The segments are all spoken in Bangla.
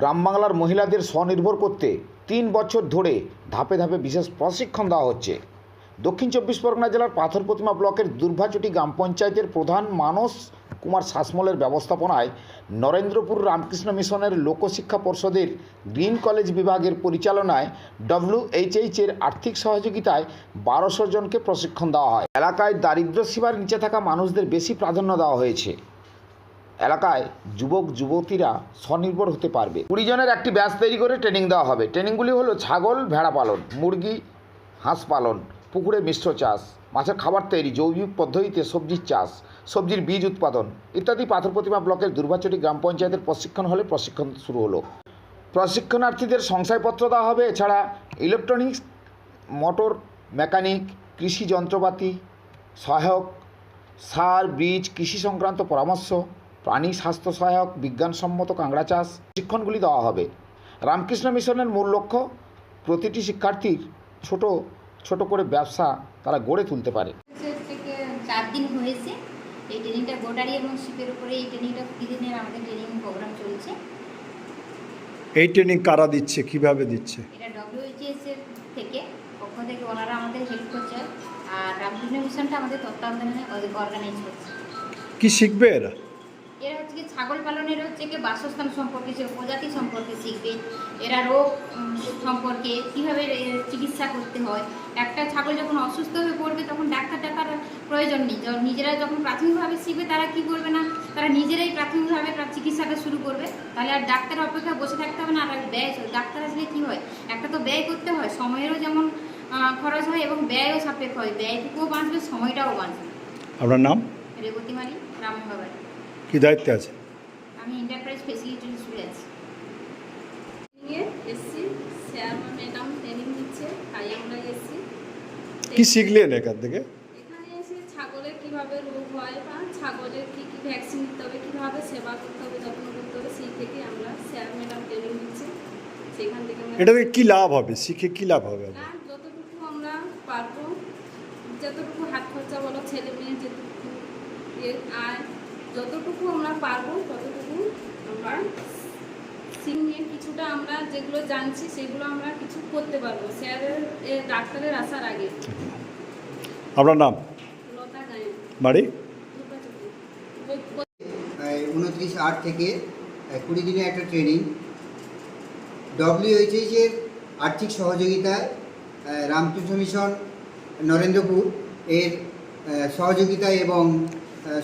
গ্রাম বাংলার মহিলাদের স্বনির্ভর করতে তিন বছর ধরে ধাপে ধাপে বিশেষ প্রশিক্ষণ দেওয়া হচ্ছে। দক্ষিণ চব্বিশ পরগনা জেলার পাথর প্রতিমা ব্লকের দুর্ভাচটি গ্রাম পঞ্চায়েতের প্রধান মানস কুমার শাসমলের ব্যবস্থাপনায় নরেন্দ্রপুর রামকৃষ্ণ মিশনের লোকশিক্ষা পর্ষদের গ্রিন কলেজ বিভাগের পরিচালনায় ডব্লিউএইচএইচ এর আর্থিক সহযোগিতায় বারোশো জনকে প্রশিক্ষণ দেওয়া হয়। এলাকায় দারিদ্র সীমার নিচে থাকা মানুষদের বেশি প্রাধান্য দেওয়া হয়েছে। এলাকায় যুবক, যুবতীরা স্বনির্ভর হতে পারবে। কুড়ি জনের একটি ব্যাচ তৈরি করে ট্রেনিং দেওয়া হবে। ট্রেনিংগুলি হলো ছাগল, ভেড়া পালন, মুরগি, হাঁস পালন, পুকুরে মিশ্র চাষ, মাছের খাবার তৈরি জৈবিক পদ্ধতিতে সবজির চাষ, সবজির বীজ উৎপাদন ইত্যাদি। পাথর প্রতিমা ব্লকের দুর্বাচটি গ্রাম পঞ্চায়েতের প্রশিক্ষণ হলে প্রশিক্ষণ শুরু হলো। প্রশিক্ষণার্থীদের সংশয়পত্র দেওয়া হবে। এছাড়া ইলেকট্রনিক্স, মোটর, মেকানিক, কৃষি যন্ত্রপাতি, সহায়ক, সার, বীজ, কৃষি সংক্রান্ত পরামর্শ প্রাণী স্বাস্থ্য সহায়ক বিজ্ঞানসম্মত কাঁকড়া চাষ প্রশিক্ষণগুলি দেওয়া হবে। রামকৃষ্ণ মিশনের মূল লক্ষ্য প্রতিটি শিক্ষার্থীর ছোট ছোট করে ব্যবসা তারা গড়ে তুলতে পারে। চার দিন হয়েছে। এই ট্রেনিংটা গোটারি এবং শিপের উপরে এই ট্রেনিংটা কুড়ি দিনের আমাদের ট্রেনিং প্রোগ্রাম চলছে। এই ট্রেনিং কারা দিচ্ছে কীভাবে দিচ্ছে? এটা ডব্লিউএইচএস এর থেকে পক্ষ থেকে ওনারা আমাদের হেল্প করছে আর রামকৃষ্ণ মিশনটা আমাদের তত্ত্বাবধানে অর্গানাইজ করছে। কি শিখবে এরা? ছাগল পালনের হচ্ছে কি বাসস্থান সম্পর্কে সে প্রজাতি সম্পর্কে শিখবে। এরা রোগ সম্পর্কে কীভাবে চিকিৎসা করতে হয়। একটা ছাগল যখন অসুস্থ হয়ে পড়বে তখন ডাক্তার ডাকার প্রয়োজন নেই। যখন নিজেরা যখন প্রাথমিকভাবে শিখবে তারা কি করবে না? তারা নিজেরাই প্রাথমিকভাবে চিকিৎসাটা শুরু করবে। তাহলে আর ডাক্তার অপেক্ষা বসে থাকতে হবে না আর ব্যয় ডাক্তার আসলে কী হয়? একটা তো ব্যয় করতে হয় সময়েরও যেমন খরচ হয় এবং ব্যয়ও সাপেক্ষ হয়। ব্যয়টুকুও বাঁচবে সময়টাও বাঁচবে। আপনার নাম? রেবতী মালি রামনগর। কি দায়িত্বে আছে? আমি এন্টারপ্রাইজ ফেসিলিটি হিসেবে আছি নিয়ে এসছি স্যার ম্যাডাম ট্রেনিং দিচ্ছে তাই আমরা এসছি। কি শিখলেন এখান থেকে? এখানে এসে ছাগলের কীভাবে রোগ হয় বা ছাগলের কি কি ভ্যাকসিন দিতে হবে কীভাবে সেবা করতে হবে যত্ন করতে হবে সেই থেকে আমরা স্যার ম্যাডাম ট্রেনিং দিচ্ছে সেখান থেকে এটা থেকে কি লাভ হবে? শিখে কি লাভ হবে যতটুকু আমরা পারব যতটুকু হাত খরচা বলো ছেলে মেয়ে যেটুকু এর আর যতটুকু আমরা পারব ততটুকু আমরা সিং নিয়ে কিছুটা আমরা যেগুলো জানছি সেগুলো আমরা কিছু করতে পারব। স্যারের ডাক্তারের আসার আগে। আপনার নাম? লতা বাড়ি? উনত্রিশ আট থেকে কুড়ি দিনের একটা ট্রেনিং ডব্লিউএইচএইচ এর আর্থিক সহযোগিতায় রামকৃষ্ণ মিশন নরেন্দ্রপুর এর সহযোগিতায় এবং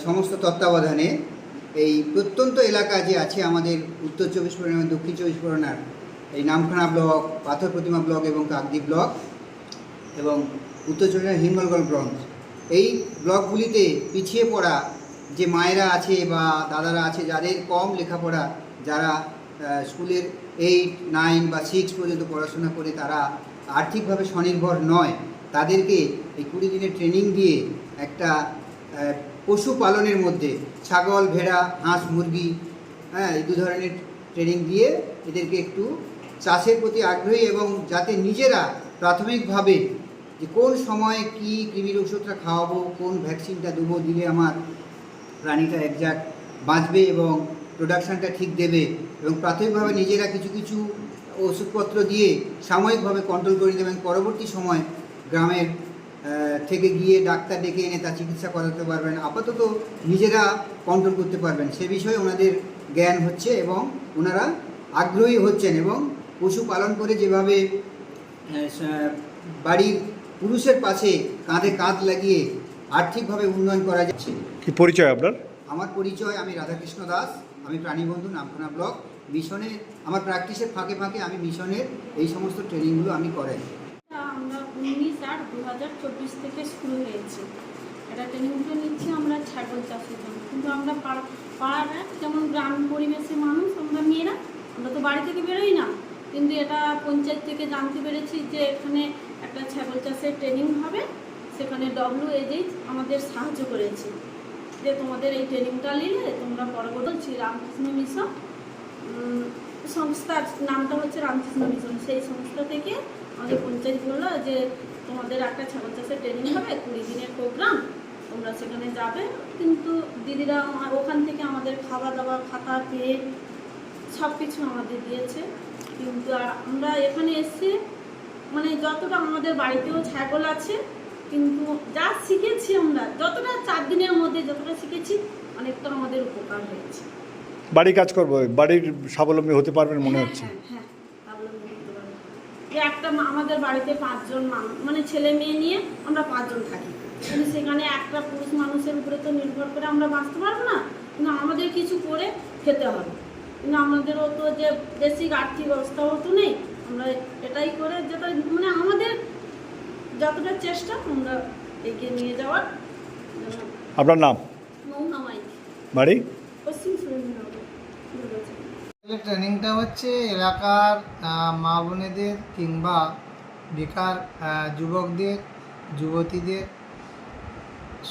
সমস্ত তত্ত্বাবধানে এই প্রত্যন্ত এলাকা যে আছে আমাদের উত্তর চব্বিশ পরগনা দক্ষিণ চব্বিশ পরগনার, এই নামখানা ব্লক, পাথর প্রতিমা ব্লক এবং কাকদ্বীপ ব্লক এবং উত্তর চব্বিশ পরগনার হিঙ্গলগড় ব্লক এই ব্লকগুলিতে পিছিয়ে পড়া যে মায়েরা আছে বা দাদারা আছে, যাদের কম লেখাপড়া, যারা স্কুলের এইট, নাইন বা সিক্স পর্যন্ত পড়াশোনা করে তারা আর্থিকভাবে স্বনির্ভর নয়, তাদেরকে এই কুড়ি দিনের ট্রেনিং দিয়ে একটা আহ, পশু পালনের মধ্যে ছাগল ভেড়া হাঁস মুরগি হ্যাঁ এই দু ধরনের ট্রেনিং দিয়ে এদেরকে একটু চাষের প্রতি আগ্রহী এবং যাতে নিজেরা প্রাথমিকভাবে যে কোন সময়ে কি কৃমির ওষুধটা খাওয়াবো কোন ভ্যাকসিনটা দেবো দিলে আমার প্রাণীটা একজাক্ট বাঁচবে এবং প্রোডাকশানটা ঠিক দেবে এবং প্রাথমিকভাবে নিজেরা কিছু কিছু ওষুধপত্র দিয়ে সাময়িকভাবে কন্ট্রোল করে দেবেন পরবর্তী সময় গ্রামের থেকে গিয়ে ডাক্তার ডেকে এনে তার চিকিৎসা করাতে পারবেন। আপাতত নিজেরা কন্ট্রোল করতে পারবেন। সে বিষয়ে ওনাদের জ্ঞান হচ্ছে এবং ওনারা আগ্রহী হচ্ছেন এবং পশু পালন করে যেভাবে বাড়ির পুরুষের পাশে কাঁধে কাঁধ লাগিয়ে আর্থিকভাবে উন্নয়ন করা যাচ্ছে। কি পরিচয় আপনার? আমার পরিচয় আমি রাধাকৃষ্ণ দাস আমি প্রাণীবন্ধু নামখানা ব্লক। মিশনে আমার প্র্যাকটিসের ফাঁকে ফাঁকে আমি মিশনের এই সমস্ত ট্রেনিংগুলো আমি করাই। উনিশ আট দু হাজার চব্বিশ থেকে শুরু হয়েছে। এটা ট্রেনিংগুলো নিচ্ছি, আমরা ছাগল চাষের জন্য। কিন্তু আমরা পাড়া পাড়ার যেমন গ্রাম পরিবেশের মানুষ, আমরা মেয়েরা, আমরা তো বাড়ি থেকে বেরোই না। কিন্তু এটা পঞ্চায়েত থেকে জানতে পেরেছি যে এখানে একটা ছাগল চাষের ট্রেনিং হবে। সেখানে ডব্লিউ এজেইচ আমাদের সাহায্য করেছে। যে তোমাদের এই ট্রেনিংটা নিলে তোমরা পরবর্তী রামকৃষ্ণ মিশন সংস্থার নামটা হচ্ছে রামকৃষ্ণ মিশন। সেই সংস্থা থেকে আমাদের পঞ্চায়েত বলল যে তোমাদের একটা ছাগল চাষের ট্রেনিং হবে কুড়ি দিনের প্রোগ্রাম তোমরা সেখানে যাবে। কিন্তু দিদিরা ওখান থেকে আমাদের খাওয়া দাওয়া খাতা পেন সব কিছু আমাদের দিয়েছে। কিন্তু আর আমরা এখানে এসে মানে যতটা আমাদের বাড়িতেও ছাগল আছে কিন্তু যা শিখেছি আমরা যতটা চার দিনের মধ্যে যতটা শিখেছি অনেকটা আমাদের উপকার হয়েছে। বাড়ি কাজ করব বাড়ির স্বাবলম্বী হতে পারবেন মনে হ্যাঁ, হচ্ছে। হ্যাঁ, হ্যাঁ, স্বাবলম্বী হতে পারব। যে একটা আমাদের বাড়িতে পাঁচজন মানুষ মানে ছেলে মেয়ে নিয়ে আমরা পাঁচজন থাকি। কিন্তু সেখানে একটা পুরুষ মানুষের উপরে তো নির্ভর করে আমরা বাঁচতে পারব না কিন্তু আমাদের কিছু করে খেতে হবে। কিন্তু আমাদেরও তো যে বেসিক আর্থিক অবস্থাও তো নেই আমরা এটাই করে যেটা মানে আমাদের যতটা চেষ্টা আমরা এগিয়ে নিয়ে যাওয়ার আপনার নাম? বাড়ি? পশ্চিম সুরেন্দ্রনগর ট্রেনিংটা হচ্ছে এলাকার মা বোনেদের কিংবা বেকার যুবকদের, যুবতীদের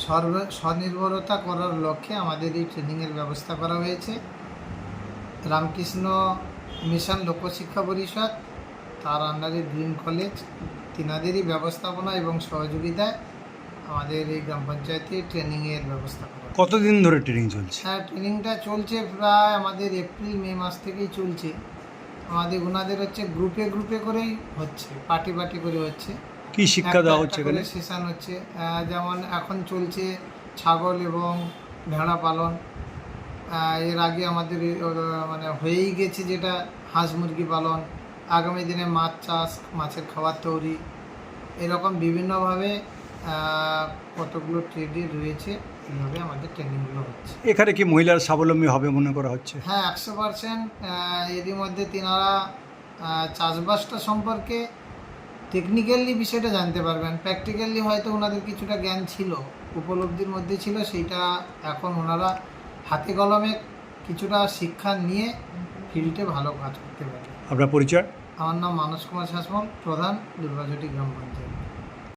সর্ব, স্বনির্ভরতা করার লক্ষ্যে আমাদের এই ট্রেনিংয়ের ব্যবস্থা করা হয়েছে। রামকৃষ্ণ মিশন লোকশিক্ষা পরিষদ, তার আন্ডারে ড্রিম কলেজ তিনাদেরই ব্যবস্থাপনা এবং সহযোগিতায় আমাদের এই গ্রাম পঞ্চায়েতে ট্রেনিংয়ের ব্যবস্থা করা কতদিন ধরে ট্রেনিং চলছে? হ্যাঁ ট্রেনিংটা চলছে প্রায় আমাদের এপ্রিল মে মাস থেকেই চলছে। আমাদের ওনাদের হচ্ছে গ্রুপে গ্রুপে করেই হচ্ছে পার্টি পার্টি করে হচ্ছে। কি শিক্ষা দেওয়া হচ্ছে এখানে? সেশন হচ্ছে। যেমন এখন চলছে ছাগল এবং ভেড়া পালন। এর আগে আমাদের মানে হয়েই গেছে যেটা হাঁস মুরগি পালন। আগামী দিনে মাছ চাষ মাছের খাবার তৈরি। এরকম বিভিন্নভাবে কতগুলো ট্রেডে রয়েছে এইভাবে আমাদের ট্রেনিংগুলো হচ্ছে। এখানে কি মহিলার স্বাবলম্বী হবে মনে করা হচ্ছে? হ্যাঁ একশো পার্সেন্ট এরই মধ্যে তিনারা চাষবাসটা সম্পর্কে টেকনিক্যালি বিষয়টা জানতে পারবেন। প্র্যাকটিক্যালি হয়তো ওনাদের কিছুটা জ্ঞান ছিল উপলব্ধির মধ্যে ছিল সেইটা এখন ওনারা হাতে কলমে কিছুটা শিক্ষা নিয়ে ফিল্ডে ভালো কাজ করতে পারে আপনার পরিচয়? আমার নাম মানস কুমার শাসমল প্রধান দুর্গাজটি গ্রাম পঞ্চায়েত।